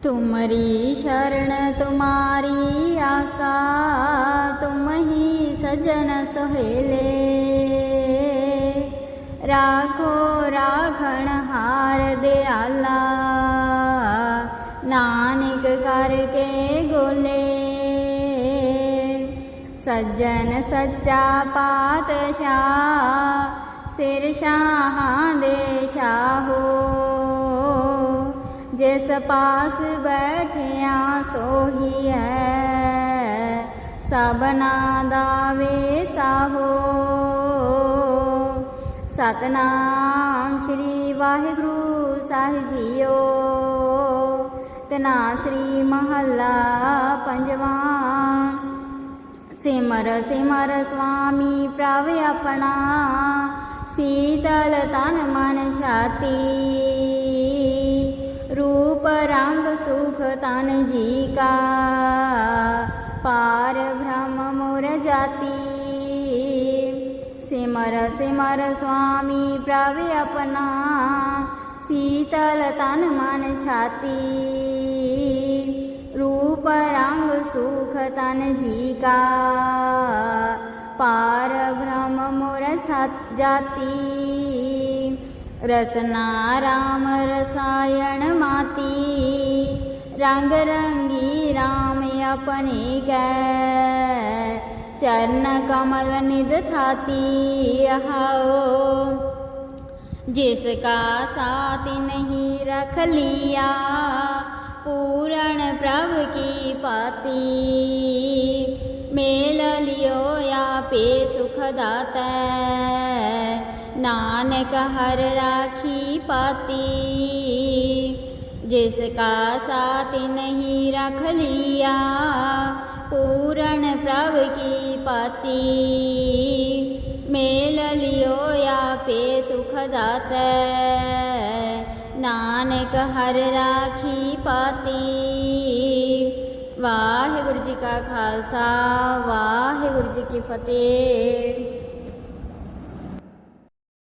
तुम्हारी शरण तुम्हारी आशा तुम ही सजन सोहेले राखो राखण हार दयाला नानक करके गोले सज्जन सच्चा पातशाह सिर शाह दे शाहो ਜਿਸ ਪਾਸ ਬੈਠਿਆ ਸੋਹੀ ਹੈ ਸਭਨਾ ਦਾ ਵੇਸਾਹੋ ਸਤਨਾਮ ਸ੍ਰੀ ਵਾਹਿਗੁਰੂ ਸਾਹਿਬ ਜੀਓ। ਤਨਾ ਸ੍ਰੀ ਮਹੱਲਾ ਪੰਜਵਾਂ। ਸਿਮਰ ਸਿਮਰ ਸੁਆਮੀ ਪ੍ਰਭ ਆਪਣਾ। ਸੀਤਲ ਤਨ ਮਨ ਛਾਤੀ। મુખ તાનજી કા પાર બ્રહ્મ મોર જાતિ સિમર સિમર સ્વામી પ્રવે અપના શીતલ તન મન છાતી રૂપ રંગ સુખ તન જીકા પાર બ્રહ્મ મોર જાતી રસના રામ રસાયણ માતી ਰੰਗ ਰੰਗੀ RAM ਆਪਣੇ ਕੈ। ਚਰਨ ਕਮਲ ਨਿਦ ਥਾਤੀ ਰਹਾਓ ਜਿਸ ਕਾ ਸਾਥੀ ਨਹੀਂ ਰਖ ਲਿਆ, ਪੂਰਨ ਪ੍ਰਭ ਕੀ ਪਾਤੀ। ਮੇਲ ਲਿਓ ਆਪੇ ਸੁਖ ਦਾਤਾ ਨਾਨਕ ਹਰ ਰਾਖੀ ਪਾਤੀ। ਜਿਸ ਕਾ ਸਾਥ ਨਹੀਂ ਰਖ ਲਿਆ, ਪੂਰਨ ਪ੍ਰਭ ਕੀ ਪਾਤੀ। ਮੇਲ ਲਿਓ ਆਪੇ ਸੁਖ ਦਾਤੈ। ਨਾਨਕ ਹਰ ਰਾਖੀ ਪਾਤੀ। ਵਾਹਿਗੁਰੂ ਜੀ ਕਾ ਖਾਲਸਾ, ਵਾਹਿਗੁਰੂ ਜੀ ਕੀ ਫਤਿਹ।